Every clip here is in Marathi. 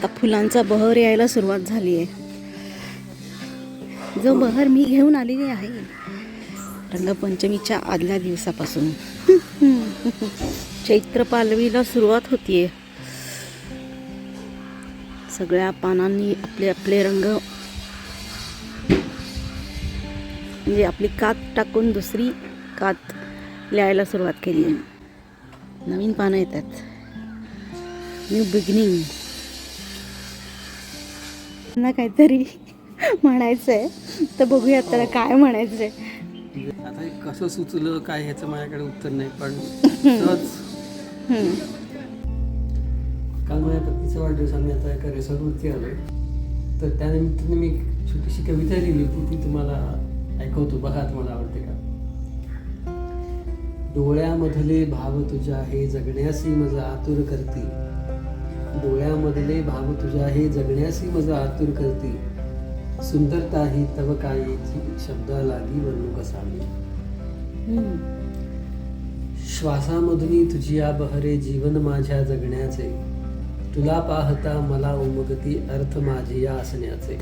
आता फुलांचा बहर यायला सुरुवात झाली आहे. जो बहर मी घेऊन आलेली आहे रंगपंचमीच्या आदल्या दिवसापासून. चैत्र पालवीला सुरुवात होतीये. सगळ्या पानांनी आपले आपले रंग म्हणजे आपली कात टाकून दुसरी कात लिहायला सुरुवात केली आहे नवीन पानं येतात. न्यू बिगिनिंग त्यांना काहीतरी म्हणायचं आहे तर बघूया त्याला काय म्हणायचं आहे आता हे कसं सुचलं काय ह्याचं माझ्याकडे उत्तर नाही पण सहज. काल माझ्या पत्नीचा वाढदिवस आम्ही आता एका रिसॉर्टवरती आलो तर त्यानिमित्ताने मी छोटीशी कविता लिहिली होती ती तुम्हाला ऐकवतो बघा तुम्हाला आवडते का? डोळ्यामधले भाव तुझ्या हे जगण्यासी मज आतुर करती डोळ्यामधले भाव तुझ्या हे जगण्यासी मज आतुर करती सुंदरता ही तव कायेची शब्दा लागी वर्णू कसावी. श्वासामधुनी तुझी या बहरे जीवन माझ्या जगण्याचे. तुला पाहता मला उमगती अर्थ माझे या असण्याचे.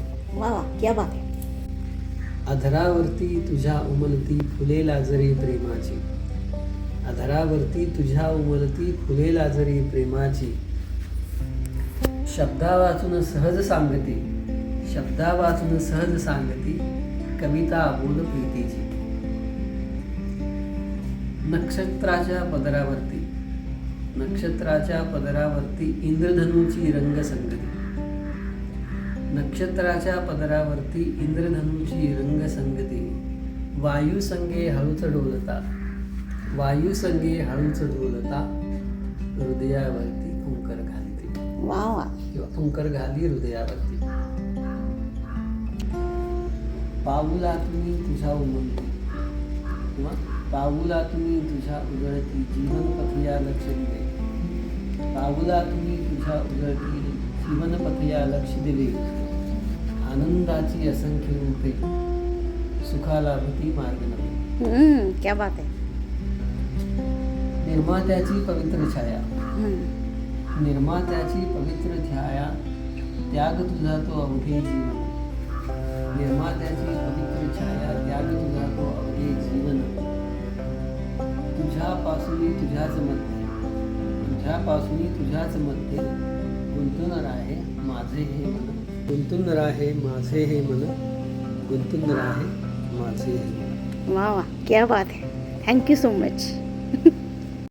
अधरावरती तुझ्या उमलती फुले लाजरी प्रेमाची. अधरावरती तुझ्या उमलती फुले लाजरी प्रेमाची. शब्दा वाचून सहज सांगती. शब्दा वाचून सहज सांगती. कविता अबोल प्रीतीची. नक्षत्राच्या पदरावरती. नक्षत्राच्या पदरावरती इंद्रधनुची रंगसंगती. नक्षत्राच्या पदरावरती इंद्रधनुची रंगसंगती. वायुसंगे हळूच डोलता. वायुसंगे हळूच डोलता. हृदयावरती फुंकर घाली हृदयावरती. पाऊला तुम्ही तुझ्या उमलती किंवा पाऊला तुम्ही तुझ्या उजळती जीवन पथया लक्ष दिले पाऊला तुम्ही तुझ्या उजळती जीवन पथया लक्ष दिले आनंदाची असंख्य रूपे. सुखालाभती मार्ग नव्हे. क्या बात आहे. निर्मात्याची पवित्र छाया. निर्मात्याची पवित्र छाया त्याग तुझा तो अवघे जीवन. निर्मात्याची पवित्र छाया त्याग तुझा तो अवघे जीवन. तुझ्यापासून तुझ्याच मध्ये तुझ्यापासून तुझ्याच मध्ये गुंतून राहे माझे हे मन. गुंतून राहे माझे हे मन. गुंतून राहे माझे हे मन. वा वा क्या बात है. Thank you so much